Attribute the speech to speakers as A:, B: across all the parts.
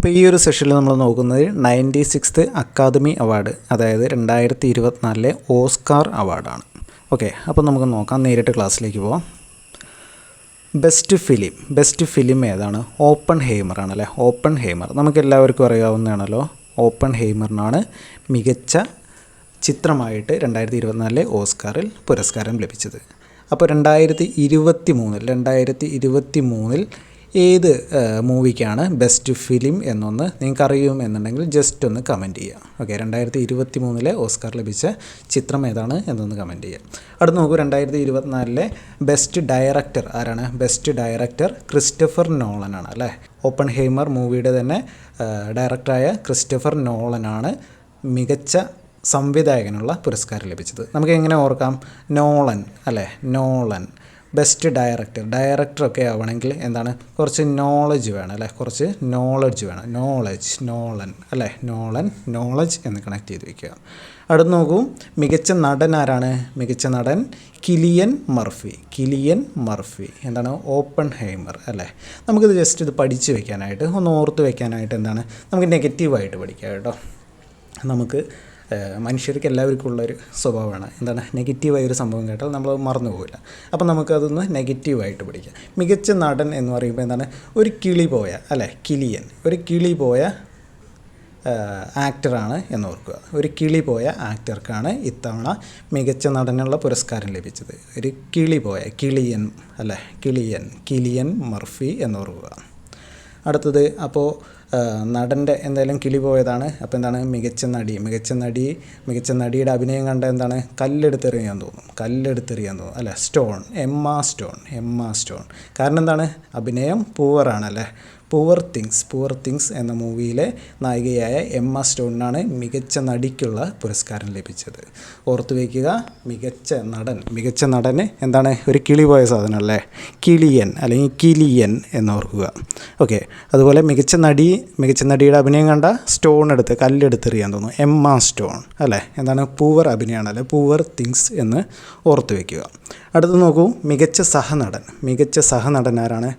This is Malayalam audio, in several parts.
A: അപ്പോൾ ഈ ഒരു സെഷനിൽ നമ്മൾ നോക്കുന്നത് നയന്റി സിക്സ്ത് അക്കാദമി അവാർഡ് അതായത് രണ്ടായിരത്തി ഇരുപത്തിനാലിലെ ഓസ്കാർ അവാർഡാണ് ഓക്കെ അപ്പോൾ നമുക്ക് നോക്കാം നേരിട്ട് ക്ലാസ്സിലേക്ക് പോവാം. ബെസ്റ്റ് ഫിലിം ബെസ്റ്റ് ഫിലിം ഏതാണ്? ഓപ്പൺ ഹെയ്മർ ആണല്ലേ ഓപ്പൺ ഹെയ്മർ നമുക്ക് എല്ലാവർക്കും അറിയാവുന്നതാണല്ലോ. ഓപ്പൺ ഹെയ്മറിനാണ് മികച്ച ചിത്രമായിട്ട് രണ്ടായിരത്തി ഇരുപത്തിനാലിലെ ഓസ്കാറിൽ പുരസ്കാരം ലഭിച്ചത്. അപ്പോൾ രണ്ടായിരത്തി ഇരുപത്തി മൂന്നിൽ രണ്ടായിരത്തി ഇരുപത്തി മൂന്നിൽ ഏത് മൂവിക്കാണ് ബെസ്റ്റ് ഫിലിം എന്നൊന്ന് നിങ്ങൾക്ക് അറിയുമെന്നുണ്ടെങ്കിൽ ജസ്റ്റ് ഒന്ന് കമന്റ് ചെയ്യുക ഓക്കെ രണ്ടായിരത്തി ഇരുപത്തി മൂന്നിലെ ഓസ്കാർ ലഭിച്ച ചിത്രം ഏതാണ് എന്നൊന്ന് കമന്റ് ചെയ്യുക അടുത്ത് നോക്കൂ രണ്ടായിരത്തി ഇരുപത്തിനാലിലെ ബെസ്റ്റ് ഡയറക്ടർ ആരാണ് ബെസ്റ്റ് ഡയറക്ടർ ക്രിസ്റ്റഫർ നോളനാണ് അല്ലേ? ഓപ്പൺ ഹെയ്മർ മൂവിയുടെ തന്നെ ഡയറക്ടറായ ക്രിസ്റ്റഫർ നോളനാണ് മികച്ച സംവിധായകനുള്ള പുരസ്കാരം ലഭിച്ചത്. നമുക്ക് എങ്ങനെ ഓർക്കാം? നോളൻ അല്ലേ? നോളൻ ബെസ്റ്റ് ഡയറക്ടർ ഡയറക്ടറൊക്കെ ആവണമെങ്കിൽ എന്താണ്? കുറച്ച് നോളജ് വേണം അല്ലേ? കുറച്ച് നോളജ് വേണം. നോളജ് നോളൻ അല്ലേ? നോളൻ നോളജ് എന്ന് കണക്ട് ചെയ്ത് വയ്ക്കുക അടുത്ത് നോക്കൂ. മികച്ച നടൻ ആരാണ്? മികച്ച നടൻ കിലിയൻ മർഫി. Cillian Murphy. എന്താണ്? ഓപ്പൺ ഹൈമർ അല്ലേ? നമുക്കിത് ജസ്റ്റ് ഇത് പഠിച്ച് വെക്കാനായിട്ട് ഒന്ന് ഓർത്ത് വെക്കാനായിട്ട് എന്താണ്? നമുക്ക് നെഗറ്റീവായിട്ട് പഠിക്കാം കേട്ടോ. നമുക്ക് മനുഷ്യർക്ക് എല്ലാവർക്കും ഉള്ളൊരു സ്വഭാവമാണ്. എന്താണ്? നെഗറ്റീവായ ഒരു സംഭവം കേട്ടാൽ നമ്മൾ മറന്നു പോകില്ല അപ്പം നമുക്കതൊന്ന് നെഗറ്റീവായിട്ട് പഠിക്കാം മികച്ച നടൻ എന്ന് പറയുമ്പോൾ എന്താണ്? ഒരു കിളി പോയ അല്ലേ? കിളിയൻ. ഒരു കിളി പോയ ആക്ടറാണ് എന്ന് ഓർക്കുക ഒരു കിളി പോയ ആക്ടർക്കാണ് ഇത്തവണ മികച്ച നടനുള്ള പുരസ്കാരം ലഭിച്ചത്. ഒരു കിളി പോയ കിളിയൻ അല്ലേ? കിളിയൻ കിലിയൻ മർഫി എന്ന് ഓർക്കുക അടുത്തത് അപ്പോൾ നടന്റെ എന്തായാലും കിളി പോയതാണ്. അപ്പോൾ എന്താണ്? മികച്ച നടി. മികച്ച നടി മികച്ച നടിയുടെ അഭിനയം കണ്ട എന്താണ്? കല്ലെടുത്തെറിയാൻ തോന്നും. കല്ലെടുത്തെറിയാൻ തോന്നും. അല്ല Stone. Emma Stone. Emma Stone. കാരണം എന്താണ്? അഭിനയം പൂവറാണ് അല്ലേ പൂവർ തിങ്സ് പുവർ തിങ്സ് എന്ന മൂവിയിലെ നായികയായ എം എമ്മ സ്റ്റോണിനാണ് മികച്ച നടിക്കുള്ള പുരസ്കാരം ലഭിച്ചത്. ഓർത്തു വയ്ക്കുക മികച്ച നടൻ മികച്ച നടന് എന്താണ്? ഒരു കിളി പോയ സാധനം അല്ലേ? കിളിയൻ അല്ലെങ്കിൽ കിലിയൻ എന്ന് ഓർക്കുക. ഓക്കെ അതുപോലെ മികച്ച നടി മികച്ച നടിയുടെ അഭിനയം കണ്ട സ്റ്റോൺ എടുത്ത് കല്ലെടുത്തെറിയാൻ തോന്നുന്നു. എം ആ സ്റ്റോൺ അല്ലേ? എന്താണ്? പൂവർ അഭിനയമാണ് അല്ലെ പൂവർ തിങ്സ് എന്ന് ഓർത്തു വയ്ക്കുക അടുത്ത് നോക്കൂ മികച്ച സഹനടൻ മികച്ച സഹനടൻ ആരാണ്?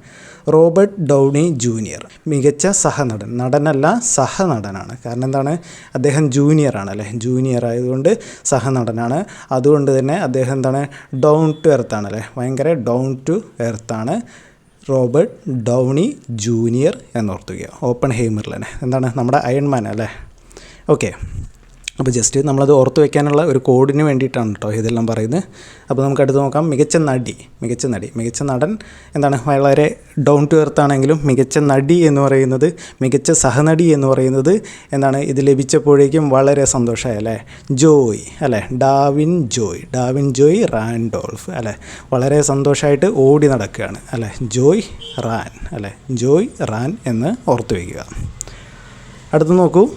A: Robert Downey junior. മികച്ച സഹനടൻ. നടനല്ല സഹനടനാണ്. കാരണം എന്താണ്? അദ്ദേഹം ജൂനിയറാണ് അല്ലേ? ജൂനിയർ ആയതുകൊണ്ട് സഹനടനാണ്. അതുകൊണ്ട് തന്നെ അദ്ദേഹം എന്താണ്? ഡൗൺ ടു എർത്താണ് അല്ലേ? ഭയങ്കര ഡൗൺ ടു എർത്താണ് റോബർട്ട് ഡൗണി ജൂനിയർ എന്നോർത്തുക. ഓപ്പൺ ഹെയ്മറിൽ തന്നെ. എന്താണ്? നമ്മുടെ അയൺമാൻ അല്ലേ? ഓക്കെ. അപ്പോൾ ജസ്റ്റ് നമ്മളത് ഓർത്ത് വെക്കാനുള്ള ഒരു കോഡിന് വേണ്ടിയിട്ടാണ് കേട്ടോ ഇതെല്ലാം പറയുന്നത്. അപ്പോൾ നമുക്ക് അടുത്ത് നോക്കാം. മികച്ച നടി മികച്ച നടി മികച്ച നടൻ എന്താണ്? വളരെ ഡൗൺ ടു എർത്ത് ആണെങ്കിലും മികച്ച നടി എന്ന് പറയുന്നത് മികച്ച സഹനടി എന്ന് പറയുന്നത് എന്താണ്? ഇത് ലഭിച്ചപ്പോഴേക്കും വളരെ സന്തോഷമായി അല്ലേ? ജോയ് അല്ലേ? Da'Vine Joy Da'Vine Joy Randolph അല്ലേ? വളരെ സന്തോഷമായിട്ട് ഓടി നടക്കുകയാണ് അല്ലേ? ജോയ് റാൻ അല്ലേ? ജോയ് റാൻ എന്ന് ഓർത്ത് വയ്ക്കുക അടുത്ത് നോക്കൂ.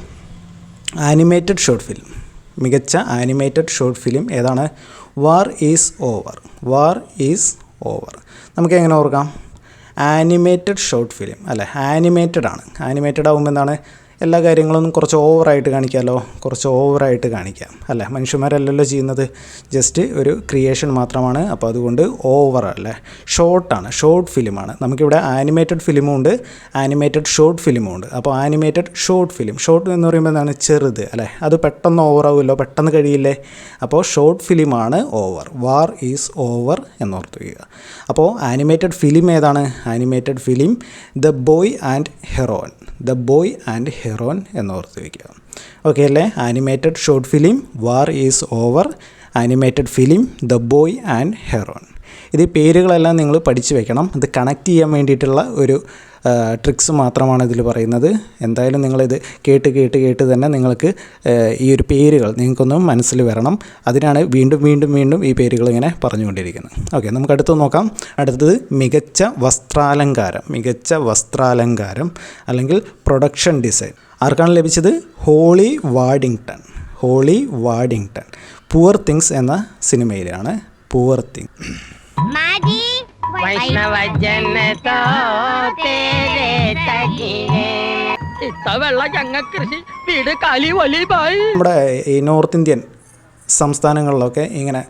A: Animated short film. മികച്ച ആനിമേറ്റഡ് ഷോർട്ട് ഫിലിം ഏതാണ്? War is over. War is over. നമുക്ക് എങ്ങനെ ഓർക്കാം? Animated short film. അല്ലേ? ആനിമേറ്റഡ് ആണ് ആനിമേറ്റഡ് ആകുമ്പോൾ എന്താണ്? എല്ലാ കാര്യങ്ങളൊന്നും കുറച്ച് ഓവറായിട്ട് കാണിക്കാമല്ലോ. കുറച്ച് ഓവറായിട്ട് കാണിക്കാം അല്ലേ? മനുഷ്യന്മാരല്ലല്ലോ ചെയ്യുന്നത്. ജസ്റ്റ് ഒരു ക്രിയേഷൻ മാത്രമാണ്. അപ്പോൾ അതുകൊണ്ട് ഓവർ അല്ലേ? ഷോർട്ടാണ് ഷോർട്ട് ഫിലിമാണ് നമുക്കിവിടെ ആനിമേറ്റഡ് ഫിലിമും ഉണ്ട്. ആനിമേറ്റഡ് ഷോർട്ട് ഫിലിമും ഉണ്ട്. അപ്പോൾ ആനിമേറ്റഡ് ഷോർട്ട് ഫിലിം ഷോർട്ട് എന്ന് പറയുമ്പോൾ എന്താണ്? ചെറുത് അല്ലേ? അത് പെട്ടെന്ന് ഓവറാവുമല്ലോ പെട്ടെന്ന് കഴിയില്ലേ? അപ്പോൾ ഷോർട്ട് ഫിലിമാണ് ഓവർ വാർ ഈസ് ഓവർ എന്നോർത്ത് വയ്ക്കുക. അപ്പോൾ ആനിമേറ്റഡ് ഫിലിം ഏതാണ്? Animated film the boy and heron the boy and heron എന്നോർത്ത് വയ്ക്കുക ഓക്കെ അല്ലേ? Animated short film war is over animated film the boy and heron ഇത് പേരുകളെല്ലാം നിങ്ങൾ പഠിച്ചു വെക്കണം. അത് കണക്ട് ചെയ്യാൻ വേണ്ടിയിട്ടുള്ള ഒരു ട്രിക്സ് മാത്രമാണ് ഇതിൽ പറയുന്നത്. എന്തായാലും നിങ്ങളിത് കേട്ട് കേട്ട് കേട്ട് തന്നെ നിങ്ങൾക്ക് ഈ ഒരു പേരുകൾ നിങ്ങൾക്കൊന്നും മനസ്സിൽ വരണം. അതിനാണ് വീണ്ടും വീണ്ടും വീണ്ടും ഈ പേരുകൾ ഇങ്ങനെ പറഞ്ഞുകൊണ്ടിരിക്കുന്നത്. ഓക്കെ നമുക്ക് അടുത്ത് നോക്കാം. അടുത്തത് മികച്ച വസ്ത്രാലങ്കാരം മികച്ച വസ്ത്രാലങ്കാരം അല്ലെങ്കിൽ പ്രൊഡക്ഷൻ ഡിസൈൻ. ആർക്കാണ് ലഭിച്ചത്? Holly Waddington Holly Waddington. Poor things എന്ന സിനിമയിലാണ് പുവർ തിങ്
B: വൈഷ്ണവ ജനതോ
C: ഇത്ത വെള്ള ഞങ്ങ കൃഷി വീട് കാലി വലിയ
A: നമ്മുടെ ഈ നോർത്ത് ഇന്ത്യൻ സംസ്ഥാനങ്ങളിലൊക്കെ ഇങ്ങനെ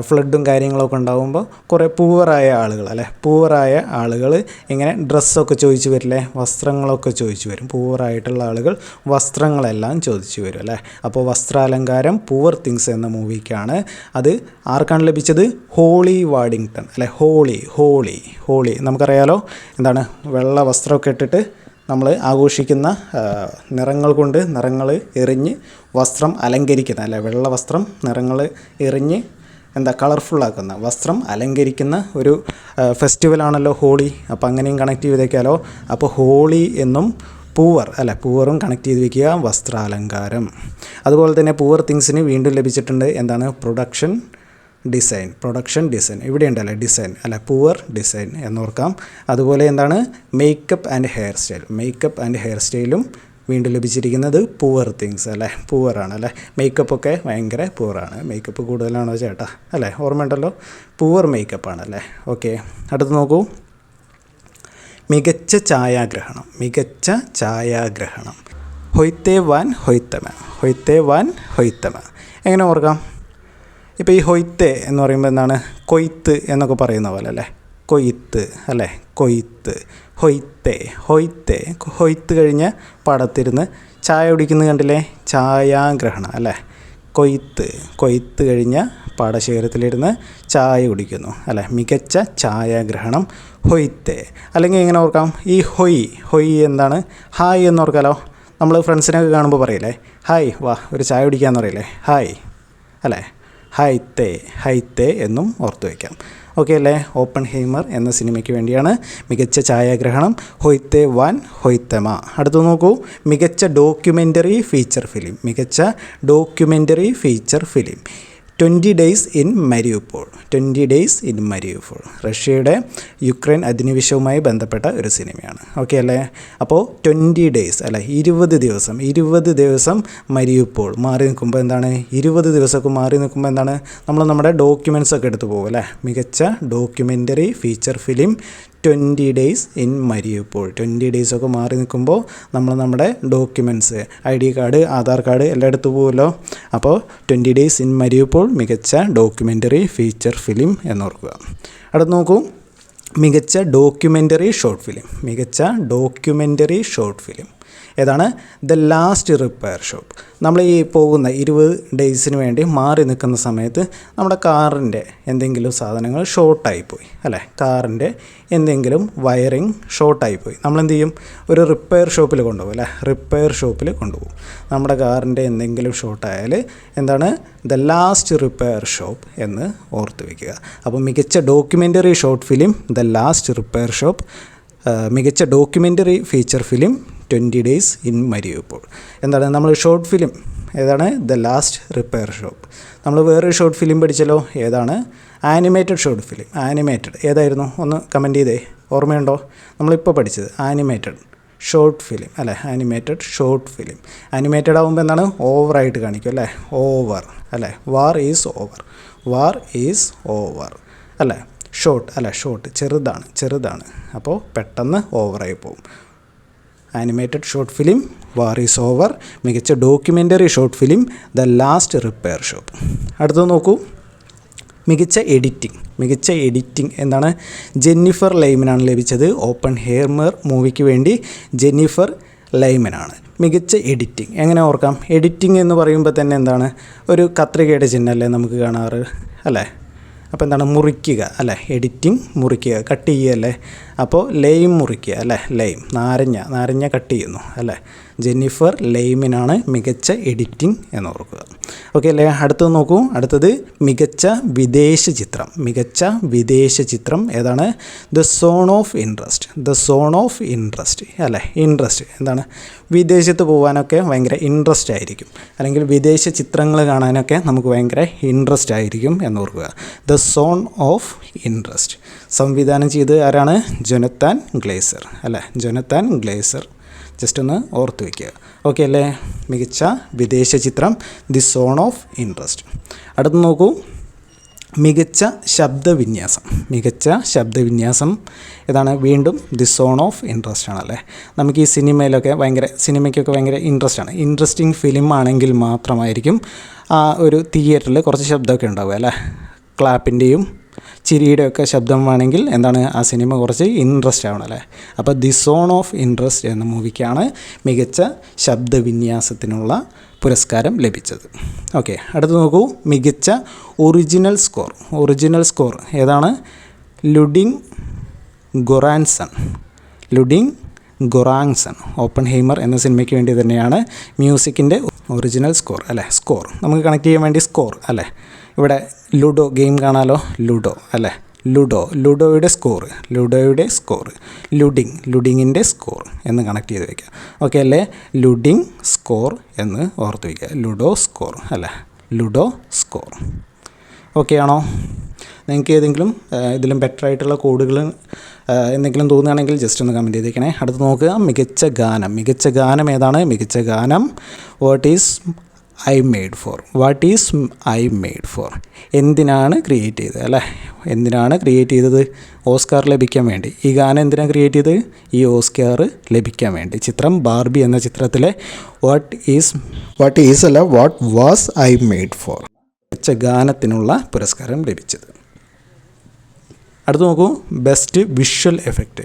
A: ഫ്ലഡും കാര്യങ്ങളൊക്കെ ഉണ്ടാകുമ്പോൾ കുറേ പൂവറായ ആളുകൾ അല്ലേ? പൂവറായ ആളുകൾ ഇങ്ങനെ ഡ്രസ്സൊക്കെ ചോദിച്ചു വരില്ലേ? വസ്ത്രങ്ങളൊക്കെ ചോദിച്ചു വരും. പൂവറായിട്ടുള്ള ആളുകൾ വസ്ത്രങ്ങളെല്ലാം ചോദിച്ചു വരും അല്ലേ? അപ്പോൾ വസ്ത്രാലങ്കാരം പൂവർ തിങ്സ് എന്ന മൂവിക്കാണ്. അത് ആർക്കാണ് ലഭിച്ചത്? ഹോളി വാഡിങ്ടൺ അല്ലെ? Holly Holly Holly. നമുക്കറിയാലോ എന്താണ്? വെള്ള വസ്ത്രമൊക്കെ ഇട്ടിട്ട് നമ്മൾ ആഘോഷിക്കുന്ന നിറങ്ങൾ കൊണ്ട് നിറങ്ങൾ എറിഞ്ഞ് വസ്ത്രം അലങ്കരിക്കുന്ന അല്ലെ വെള്ള വസ്ത്രം നിറങ്ങൾ എറിഞ്ഞ് എന്താ കളർഫുള്ളാക്കുന്ന വസ്ത്രം അലങ്കരിക്കുന്ന ഒരു ഫെസ്റ്റിവലാണല്ലോ ഹോളി. അപ്പോൾ അങ്ങനെയും കണക്ട് ചെയ്ത് വയ്ക്കാമല്ലോ അപ്പോൾ ഹോളി എന്നും പൂവർ അല്ല പൂവറും കണക്ട് ചെയ്ത് വെക്കുക വസ്ത്രാലങ്കാരം. അതുപോലെ തന്നെ പൂവർ തിങ്സിന് വീണ്ടും ലഭിച്ചിട്ടുണ്ട്. എന്താണ്? പ്രൊഡക്ഷൻ ഡിസൈൻ പ്രൊഡക്ഷൻ ഡിസൈൻ ഇവിടെ ഉണ്ടല്ലേ ഡിസൈൻ അല്ല പുവർ ഡിസൈൻ എന്നോർക്കാം. അതുപോലെ എന്താണ്? Makeup and hair style makeup and hair സ്റ്റൈലും വീണ്ടും ലഭിച്ചിരിക്കുന്നത് പൂവർ തിങ്സ് അല്ലേ? പൂവറാണ് അല്ലേ? മേക്കപ്പ് ഒക്കെ ഭയങ്കര പൂവറാണ് മേക്കപ്പ് കൂടുതലാണോ ചേട്ടാ? അല്ലേ ഓർമ്മയുണ്ടല്ലോ? പൂവർ മേക്കപ്പാണ് അല്ലേ? ഓക്കെ അടുത്ത് നോക്കൂ. മികച്ച ഛായാഗ്രഹണം മികച്ച ഛായാഗ്രഹണം. Hoyte van Hoytema Hoyte van Hoytema. എങ്ങനെ ഓർക്കാം? ഇപ്പോൾ ഈ ഹൊയ്ത്തെ എന്ന് പറയുമ്പോൾ എന്താണ്? കൊയ്ത്ത് എന്നൊക്കെ പറയുന്ന പോലെ അല്ലേ? കൊയ്ത്ത് അല്ലേ? കൊയ്ത്ത്. ഹൊയ്ത്തെ. ഹൊയ്ത്തെ. ഹൊയ്ത്ത് കഴിഞ്ഞ് പടത്തിരുന്ന് ചായ കുടിക്കുന്നത് കണ്ടില്ലേ? ഛായാഗ്രഹണം അല്ലേ? കൊയ്ത്ത്. കൊയ്ത്ത് കഴിഞ്ഞ പാടശേഖരത്തിലിരുന്ന് ചായ കുടിക്കുന്നു അല്ലേ? മികച്ച ഛായാഗ്രഹണം. ഹൊയ്ത്തെ. അല്ലെങ്കിൽ എങ്ങനെ ഓർക്കാം? ഈ ഹൊയ്. ഹൊയ് എന്താണ്? ഹായ് എന്ന് ഓർക്കാലോ? നമ്മൾ ഫ്രണ്ട്സിനൊക്കെ കാണുമ്പോൾ പറയില്ലേ? ഹായ് വാ ഒരു ചായ കുടിക്കാമെന്ന് പറയില്ലേ? ഹായ് അല്ലേ? ഹൈത്തേ ഹൈത്തേ എന്നും ഓർത്തു വയ്ക്കാം. ഓക്കെ അല്ലേ? ഓപ്പൺ ഹെയ്മർ എന്ന സിനിമയ്ക്ക് വേണ്ടിയാണ് മികച്ച ഛായാഗ്രഹണം ഹൊയ്ത്തെ വാൻ ഹൊയ്ത്തമ അടുത്ത് നോക്കൂ. മികച്ച ഡോക്യുമെന്ററി ഫീച്ചർ ഫിലിം. മികച്ച documentary feature film. Twenty days in Mariupol. Twenty days in Mariupol. റഷ്യയുടെ യുക്രൈൻ അധിനിവേശവുമായി ബന്ധപ്പെട്ട ഒരു സിനിമയാണ്. ഓക്കെ അല്ലേ? അപ്പോൾ ട്വന്റി ഡേയ്സ് അല്ല? ഇരുപത് ദിവസം ഇരുപത് ദിവസം മരിയുപ്പോൾ. മാറി നിൽക്കുമ്പോൾ എന്താണ്? ഇരുപത് ദിവസമൊക്കെ മാറി നിൽക്കുമ്പോൾ എന്താണ്? നമ്മൾ നമ്മുടെ ഡോക്യുമെന്റ്സ് ഒക്കെ എടുത്തു പോകും അല്ലേ? മികച്ച documentary feature film twenty days in Mariupol twenty days ഒക്കെ മാറി നിൽക്കുമ്പോൾ നമ്മൾ നമ്മുടെ documents I D card Aadhaar card എല്ലാം എടുത്തു പോകുമല്ലോ അപ്പോൾ ട്വന്റി ഡേയ്സ് ഇൻ മരിയപ്പോൾ മികച്ച ഡോക്യുമെന്ററി ഫീച്ചർ ഫിലിം എന്നോർക്കുക. അടുത്ത് നോക്കൂ. മികച്ച ഡോക്യുമെന്ററി ഷോർട്ട് ഫിലിം മികച്ച ഡോക്യുമെന്ററി ഷോർട്ട് ഫിലിം ഏതാണ്? ദ ലാസ്റ്റ് റിപ്പയർ ഷോപ്പ് നമ്മൾ ഈ പോകുന്ന ഇരുപത് ഡേയ്സിന് വേണ്ടി മാറി നിൽക്കുന്ന സമയത്ത് നമ്മുടെ കാറിന്റെ എന്തെങ്കിലും സാധനങ്ങൾ ഷോർട്ടായിപ്പോയി അല്ലേ? കാറിന്റെ എന്തെങ്കിലും വയറിങ് ഷോർട്ടായിപ്പോയി നമ്മൾ എന്ത് ചെയ്യും ഒരു റിപ്പയർ ഷോപ്പിൽ കൊണ്ടുപോകും അല്ലേ? റിപ്പയർ ഷോപ്പിൽ കൊണ്ടുപോകും. നമ്മുടെ കാറിന്റെ എന്തെങ്കിലും ഷോർട്ടായാൽ എന്താണ്? ദ ലാസ്റ്റ് റിപ്പയർ ഷോപ്പ് എന്ന് ഓർത്ത് വയ്ക്കുക അപ്പോൾ മികച്ച documentary short film the last repair shop മികച്ച documentary feature film twenty days in Mariupol എന്താണ്? നമ്മൾ ഷോർട്ട് ഫിലിം ഏതാണ്? ദ ലാസ്റ്റ് റിപ്പയർ ഷോപ്പ് നമ്മൾ വേറൊരു ഷോർട്ട് ഫിലിം പഠിച്ചല്ലോ. ഏതാണ്? ആനിമേറ്റഡ് ഷോർട്ട് ഫിലിം ആനിമേറ്റഡ് ഏതായിരുന്നു? ഒന്ന് കമന്റ് ചെയ്തേ. ഓർമ്മയുണ്ടോ? നമ്മളിപ്പോൾ പഠിച്ചത് ആനിമേറ്റഡ് ഷോർട്ട് ഫിലിം അല്ലേ? ആനിമേറ്റഡ് ഷോർട്ട് ഫിലിം ആനിമേറ്റഡ് ആകുമ്പോൾ എന്താണ്? ഓവറായിട്ട് കാണിക്കും അല്ലേ? ഓവർ അല്ലേ? War is over war is over അല്ലേ? ഷോർട്ട് അല്ല? ഷോർട്ട് ചെറുതാണ്. ചെറുതാണ്. അപ്പോൾ പെട്ടെന്ന് ഓവറായി പോകും. Animated short film war is over മികച്ച documentary short film the last repair shop അടുത്തത് നോക്കൂ. മികച്ച എഡിറ്റിംഗ് മികച്ച എഡിറ്റിംഗ് എന്താണ്? ജെന്നിഫർ ലൈമനാണ് ലഭിച്ചത്. ഓപ്പൺ ഹെയർമർ മൂവിക്ക് വേണ്ടി ജെന്നിഫർ ലൈമനാണ് മികച്ച എഡിറ്റിംഗ് എങ്ങനെ ഓർക്കാം? എഡിറ്റിംഗ് എന്ന് പറയുമ്പോൾ തന്നെ എന്താണ്? ഒരു കത്രികയുടെ ചിഹ്നമല്ലേ നമുക്ക് കാണാറ് അല്ലേ? അപ്പോൾ എന്താണ്? മുറിക്കുക അല്ലേ? എഡിറ്റിംഗ് മുറിക്കുക കട്ട് ചെയ്യുക അല്ലേ? അപ്പോൾ ലെയിം മുറിക്കുക അല്ലേ? ലെയിം നാരങ്ങ നാരങ്ങ കട്ട് ചെയ്യുന്നു അല്ലേ? ജെന്നിഫർ ലെയ്മിനാണ് മികച്ച എഡിറ്റിംഗ് എന്ന് ഓർക്കുക ഓക്കെ അല്ലേ? അടുത്തത് നോക്കൂ. അടുത്തത് മികച്ച വിദേശ ചിത്രം. മികച്ച വിദേശ ചിത്രം ഏതാണ്? The zone of interest the zone of interest അല്ലേ? ഇൻട്രസ്റ്റ് എന്താണ്? വിദേശത്ത് പോകാനൊക്കെ ഭയങ്കര ഇൻട്രസ്റ്റ് ആയിരിക്കും. അല്ലെങ്കിൽ വിദേശ ചിത്രങ്ങൾ കാണാനൊക്കെ നമുക്ക് ഭയങ്കര ഇൻട്രസ്റ്റ് ആയിരിക്കും എന്ന് ഓർക്കുക ദ സോൺ ഓഫ് ഇൻട്രസ്റ്റ് സംവിധാനം ചെയ്ത് ആരാണ്? Jonathan Glazer. അല്ലേ? Jonathan Glazer. ജസ്റ്റ് ഒന്ന് ഓർത്ത് വയ്ക്കുക ഓക്കെ അല്ലേ? മികച്ച വിദേശ ചിത്രം ദി സോൺ ഓഫ് ഇൻട്രസ്റ്റ് അടുത്ത് നോക്കൂ. മികച്ച ശബ്ദവിന്യാസം. മികച്ച ശബ്ദവിന്യാസം ഇതാണ് വീണ്ടും ദി സോൺ ഓഫ് ഇൻട്രസ്റ്റ് ആണല്ലേ നമുക്ക് ഈ സിനിമയിലൊക്കെ ഭയങ്കര സിനിമയ്ക്കൊക്കെ ഭയങ്കര ഇൻട്രസ്റ്റ് ആണ്. ഇൻട്രസ്റ്റിംഗ് ഫിലിം ആണെങ്കിൽ മാത്രമായിരിക്കും ആ ഒരു തിയേറ്ററിൽ കുറച്ച് ശബ്ദമൊക്കെ ഉണ്ടാവുക അല്ലേ? ക്ലാപ്പിന്റെയും ചിരിയുടെയൊക്കെ വേണമെങ്കിൽ എന്താണ് ആ സിനിമ കുറച്ച് ഇൻട്രസ്റ്റ് ആവണം അല്ലേ? അപ്പോൾ ദി സോൺ ഓഫ് ഇൻട്രസ്റ്റ് എന്ന മൂവിക്കാണ് മികച്ച ശബ്ദവിന്യാസത്തിനുള്ള പുരസ്കാരം ലഭിച്ചത്. ഓക്കെ അടുത്ത് നോക്കൂ. മികച്ച ഒറിജിനൽ സ്കോർ ഒറിജിനൽ സ്കോർ ഏതാണ്? ലുഡിങ് ഗൊറാൻസൺ. ലുഡിങ് ഗൊറാങ്സൺ ഓപ്പൺ ഹെയ്മർ എന്ന സിനിമയ്ക്ക് വേണ്ടി തന്നെയാണ് മ്യൂസിക്കിന്റെ ഒറിജിനൽ സ്കോർ അല്ലേ? സ്കോർ നമുക്ക് കണക്ട് ചെയ്യാൻ വേണ്ടി സ്കോർ അല്ലേ? ഇവിടെ ലുഡോ ഗെയിം കാണാലോ? ലുഡോ അല്ലേ? ലുഡോ ലുഡോയുടെ സ്കോർ ലുഡോയുടെ സ്കോർ ലുഡിങ് ലുഡിങ്ങിന്റെ സ്കോർ എന്ന് കണക്ട് ചെയ്ത് വയ്ക്കുക ഓക്കെ അല്ലേ? ലുഡിങ് സ്കോർ എന്ന് ഓർത്ത് വയ്ക്കുക ലുഡോ സ്കോർ അല്ലേ? Ludo score. ഓക്കെ ആണോ? നിങ്ങൾക്ക് ഏതെങ്കിലും ഇതിലും ബെറ്റർ ആയിട്ടുള്ള കോഡുകൾ എന്തെങ്കിലും തോന്നുകയാണെങ്കിൽ ജസ്റ്റ് ഒന്ന് കമന്റ് ചെയ്തേക്കണേ. അടുത്ത് നോക്കുക. മികച്ച ഗാനം. മികച്ച ഗാനം ഏതാണ്? മികച്ച ഗാനം. What is I made for. What is I made for? എന്തിനാണ് ക്രിയേറ്റ് ചെയ്തത്? അല്ലേ? എന്തിനാണ് ക്രിയേറ്റ് ചെയ്തത്? ഓസ്കാർ ലഭിക്കാൻ വേണ്ടി. ഈ ഗാനം എന്തിനാണ് ക്രിയേറ്റ് ചെയ്തത്? ഈ ഓസ്കാർ ലഭിക്കാൻ വേണ്ടി. ചിത്രം ബാർബി എന്ന ചിത്രത്തിലെ വാട്ട് ഈസ്
C: വാട്ട് ഈസ് അല്ല what was I made for?
A: വെച്ച ഗാനത്തിനുള്ള പുരസ്കാരം ലഭിച്ചത്. അടുത്ത് നോക്കൂ. Best visual effect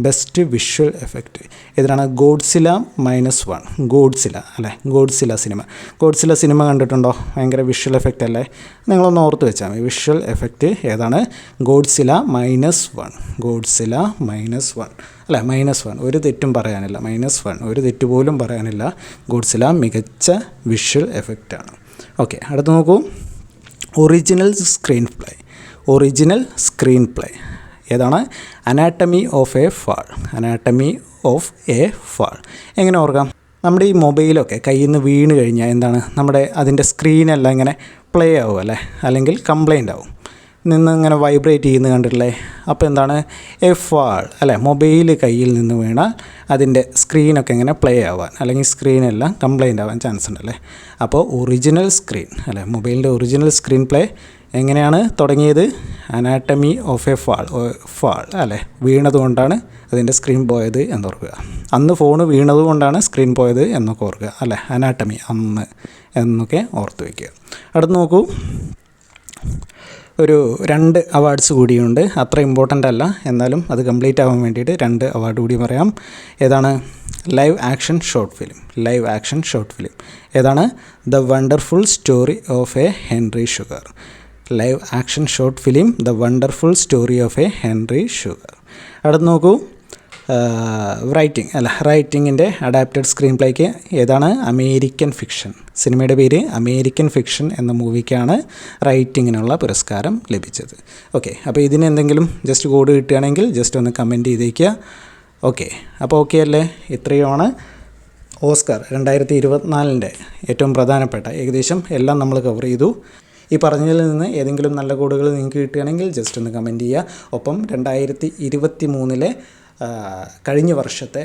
A: best visual effect ഇതിലാണ് ഗോഡ്സില മൈനസ് വൺ ഗോഡ്സില അല്ലേ? ഗോഡ്സില സിനിമ ഗോഡ്സില സിനിമ കണ്ടിട്ടുണ്ടോ? ഭയങ്കര വിഷ്വൽ എഫക്റ്റ് അല്ലേ? നിങ്ങളൊന്ന് ഓർത്ത് വെച്ചാൽ മതി. വിഷ്വൽ എഫക്റ്റ് ഏതാണ്? Godzilla minus one Godzilla minus one അല്ല? മൈനസ് വൺ ഒരു തെറ്റും പറയാനില്ല. മൈനസ് വൺ ഒരു തെറ്റ് പോലും പറയാനില്ല. ഗോഡ്സില മികച്ച വിഷ്വൽ എഫക്റ്റാണ് ഓക്കെ അടുത്ത് നോക്കൂ. Original screenplay original screenplay ഏതാണ്? Anatomy of a fall anatomy of a fall എങ്ങനെ ഓർക്കാം? നമ്മുടെ ഈ മൊബൈലൊക്കെ കയ്യിൽ നിന്ന് വീണ് കഴിഞ്ഞാൽ എന്താണ്? നമ്മുടെ അതിന്റെ സ്ക്രീനെല്ലാം ഇങ്ങനെ പ്ലേ ആവും അല്ലേ? അല്ലെങ്കിൽ കംപ്ലൈന്റ് ആവും. നിന്ന് ഇങ്ങനെ വൈബ്രേറ്റ് ചെയ്യുന്നത് കണ്ടിട്ടില്ലേ? അപ്പോൾ എന്താണ്? എ ഫാൾ അല്ലേ? മൊബൈൽ കയ്യിൽ നിന്ന് വീണാൽ അതിന്റെ സ്ക്രീനൊക്കെ ഇങ്ങനെ പ്ലേ ആവാൻ അല്ലെങ്കിൽ സ്ക്രീനെല്ലാം കംപ്ലൈന്റ് ആവാൻ ചാൻസ് ഉണ്ടല്ലേ അപ്പോൾ ഒറിജിനൽ സ്ക്രീൻ അല്ലേ? മൊബൈലിന്റെ ഒറിജിനൽ സ്ക്രീൻ പ്ലേ എങ്ങനെയാണ് തുടങ്ങിയത്? Anatomy of a fall fall അല്ലേ? വീണതുകൊണ്ടാണ് അതിന്റെ സ്ക്രീൻ പോയത് എന്നോർക്കുക. അന്ന് ഫോൺ വീണതുകൊണ്ടാണ് സ്ക്രീൻ പോയത് എന്നൊക്കെ ഓർക്കുക അല്ലേ? അനാട്ടമി അന്ന് എന്നൊക്കെ ഓർത്ത് വയ്ക്കുക അടുത്ത് നോക്കൂ. ഒരു രണ്ട് അവാർഡ്സ് കൂടിയുണ്ട്. അത്ര ഇമ്പോർട്ടന്റ് അല്ല. എന്നാലും അത് കംപ്ലീറ്റ് ആവാൻ വേണ്ടിയിട്ട് രണ്ട് അവാർഡ് കൂടി പറയാം. ഏതാണ്? Live action short film live action short film ഏതാണ്? The wonderful story of a Henry Sugar live action short film the wonderful story of a Henry Sugar അടുത്ത് നോക്കൂ. റൈറ്റിംഗ് അല്ല റൈറ്റിങ്ങിന്റെ അഡാപ്റ്റഡ് സ്ക്രീൻ പ്ലേക്ക് ഏതാണ്? അമേരിക്കൻ ഫിക്ഷൻ സിനിമയുടെ പേര് അമേരിക്കൻ ഫിക്ഷൻ എന്ന മൂവിക്കാണ് റൈറ്റിങ്ങിനുള്ള പുരസ്കാരം ലഭിച്ചത്. ഓക്കെ അപ്പോൾ ഇതിന് എന്തെങ്കിലും ജസ്റ്റ് കോഡ് കിട്ടുകയാണെങ്കിൽ ജസ്റ്റ് ഒന്ന് കമന്റ് ചെയ്തേക്കുക. ഓക്കെ അപ്പോൾ ഓക്കെ അല്ലേ? ഇത്രയുമാണ് ഓസ്കാർ രണ്ടായിരത്തി ഇരുപത്തിനാലിന്റെ ഏറ്റവും പ്രധാനപ്പെട്ട. ഏകദേശം എല്ലാം നമ്മൾ കവർ ചെയ്തു. ഈ പറഞ്ഞതിൽ നിന്ന് ഏതെങ്കിലും നല്ല കോഡുകൾ നിങ്ങൾക്ക് കിട്ടുകയാണെങ്കിൽ ജസ്റ്റ് ഒന്ന് കമന്റ് ചെയ്യുക. ഒപ്പം രണ്ടായിരത്തി ഇരുപത്തി മൂന്നിലെ കഴിഞ്ഞ വർഷത്തെ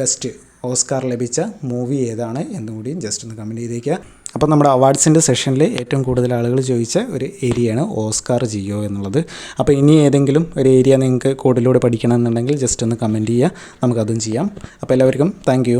A: ബെസ്റ്റ് ഓസ്കാർ ലഭിച്ച മൂവി ഏതാണ് എന്നുകൂടിയും ജസ്റ്റ് ഒന്ന് കമന്റ് ചെയ്തേക്കുക. അപ്പോൾ നമ്മുടെ അവാർഡ്സിന്റെ സെഷനിൽ ഏറ്റവും കൂടുതൽ ആളുകൾ ചോദിച്ച ഒരു ഏരിയയാണ് ഓസ്കാർ ജിയോ എന്നുള്ളത്. അപ്പോൾ ഇനി ഏതെങ്കിലും ഒരു ഏരിയ നിങ്ങൾക്ക് കോഡിലൂടെ പഠിക്കണമെന്നുണ്ടെങ്കിൽ ജസ്റ്റ് ഒന്ന് കമന്റ് ചെയ്യുക. നമുക്കതും ചെയ്യാം. അപ്പോൾ എല്ലാവർക്കും താങ്ക്